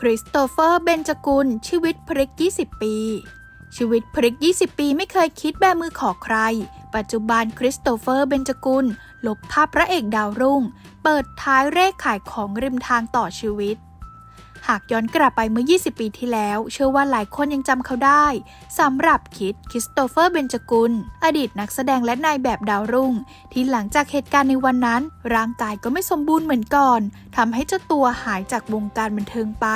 คริสโตเฟอร์ เบนจกุล ชีวิตพลิก 20 ปี ชีวิตพลิก 20 ปีไม่เคยคิดแบมือขอใคร ปัจจุบันคริสโตเฟอร์ เบนจกุล ลบภาพพระเอกดาวรุ่ง เปิดท้ายเลขขายของริมทางต่อชีวิต หากย้อนกลับไปเมื่อ 20 ปีที่แล้ว เชื่อว่าหลายคนยังจำเขาได้สำหรับคิดคริสโตเฟอร์เบนจกุล อดีตนักแสดงและนายแบบดาวรุ่ง ที่หลังจากเหตุการณ์ในวันนั้น ร่างกายก็ไม่สมบูรณ์เหมือนก่อนทำให้เจ้าตัวหายจากวงการบันเทิงไป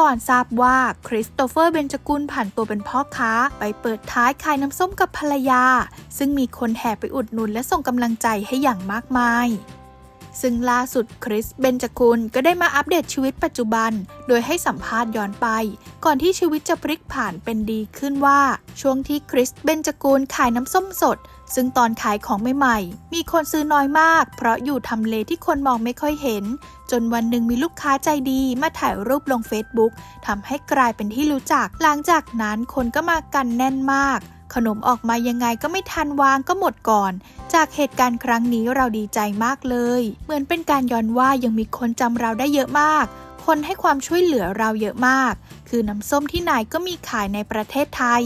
ก่อนทราบว่าคริสโตเฟอร์เบนจกุลผ่านตัวเป็นพ่อค้า ไปเปิดท้ายขายน้ำส้มกับภรรยา ซึ่งมีคนแห่ไปอุดหนุนและส่งกำลังใจให้อย่างมากมาย ซึ่งล่าสุดคริสเบนจกุลก็ได้มาอัปเดตชีวิตปัจจุบัน โดยให้สัมภาษณ์ย้อนไป ก่อนที่ชีวิตจะพลิกผ่านเป็นดีขึ้นว่า ช่วงที่คริสเบนจกุลขายน้ำส้มสด ซึ่งตอนขายของใหม่ๆ มีคนซื้อน้อยมาก เพราะอยู่ทำเลที่คนมองไม่ค่อยเห็น จนวันหนึ่งมีลูกค้าใจดีมาถ่ายรูปลง Facebook ทำให้กลายเป็นที่รู้จัก หลังจากนั้นคนก็มากันแน่นมาก ขนมออกมายังไงก็ไม่ทันวางก็หมดก่อน จากเหตุการณ์ครั้งนี้เราดีใจมากเลย เหมือนเป็นการย้อนว่ายังมีคนจำเราได้เยอะมาก คนให้ความช่วยเหลือเราเยอะมาก คือน้ำส้มที่ไหนก็มีขายในประเทศไทย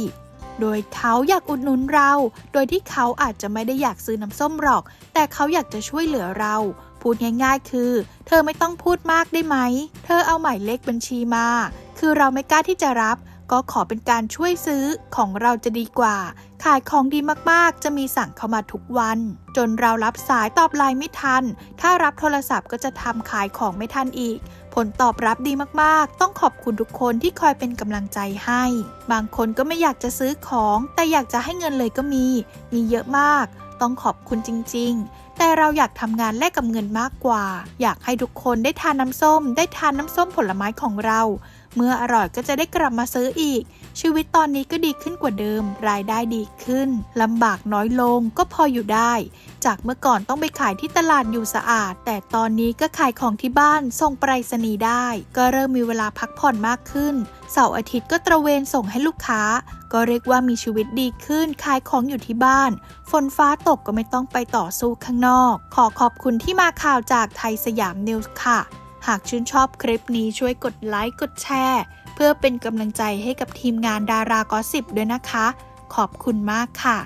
โดยเขาอยากอุดหนุนเรา โดยที่เขาอาจจะไม่ได้อยากซื้อน้ำส้มหรอก แต่เขาอยากจะช่วยเหลือเราพูดง่ายๆ คือ เธอไม่ต้องพูดมากได้ไหม เธอเอาหมายเลขบัญชีมา คือเราไม่กล้าที่จะรับ ก็ขอเป็นการช่วยซื้อของเราจะดีกว่า ขายของดีมากๆ จะมีสั่งเข้ามาทุกวัน จนเรารับสายตอบไลน์ไม่ทัน ถ้ารับโทรศัพท์ก็จะทำขายของไม่ทันอีก ผลตอบรับดีมากๆ ต้องขอบคุณทุกคนที่คอยเป็นกำลังใจให้ บางคนก็ไม่อยากจะซื้อของ แต่อยากจะให้เงินเลยก็มี มีเยอะมาก ต้องขอบคุณจริง ๆ แต่เราอยากทำงานแลกกับเงินมากกว่า อยากให้ทุกคนได้ทานน้ำส้ม ได้ทานน้ำส้มผลไม้ของเรา เมื่ออร่อยก็จะได้กลับมาซื้ออีก ชีวิตตอนนี้ก็ดีขึ้นกว่าเดิม รายได้ดีขึ้นลำบากน้อยลงก็พออยู่ได้ จากเมื่อก่อนต้องไปขายที่ตลาดอยู่สะอาด แต่ตอนนี้ก็ขายของที่บ้านส่งไปรษณีย์ได้ ก็เริ่มมีเวลาพักผ่อนมากขึ้นเสาร์อาทิตย์ก็ตระเวนส่งให้ลูกค้า ก็เรียกว่ามีชีวิตดีขึ้นขายของอยู่ที่บ้าน ฝนฟ้าตกก็ไม่ต้องไปต่อสู้ข้างนอก ขอขอบคุณที่มาข่าวจากไทยสยามนิวส์ค่ะ หากชื่นชอบคลิปนี้ช่วยกดไลค์กดแชร์ เพื่อเป็นกำลังใจให้กับทีมงานดารากอสิบด้วยนะคะ ขอบคุณมากค่ะ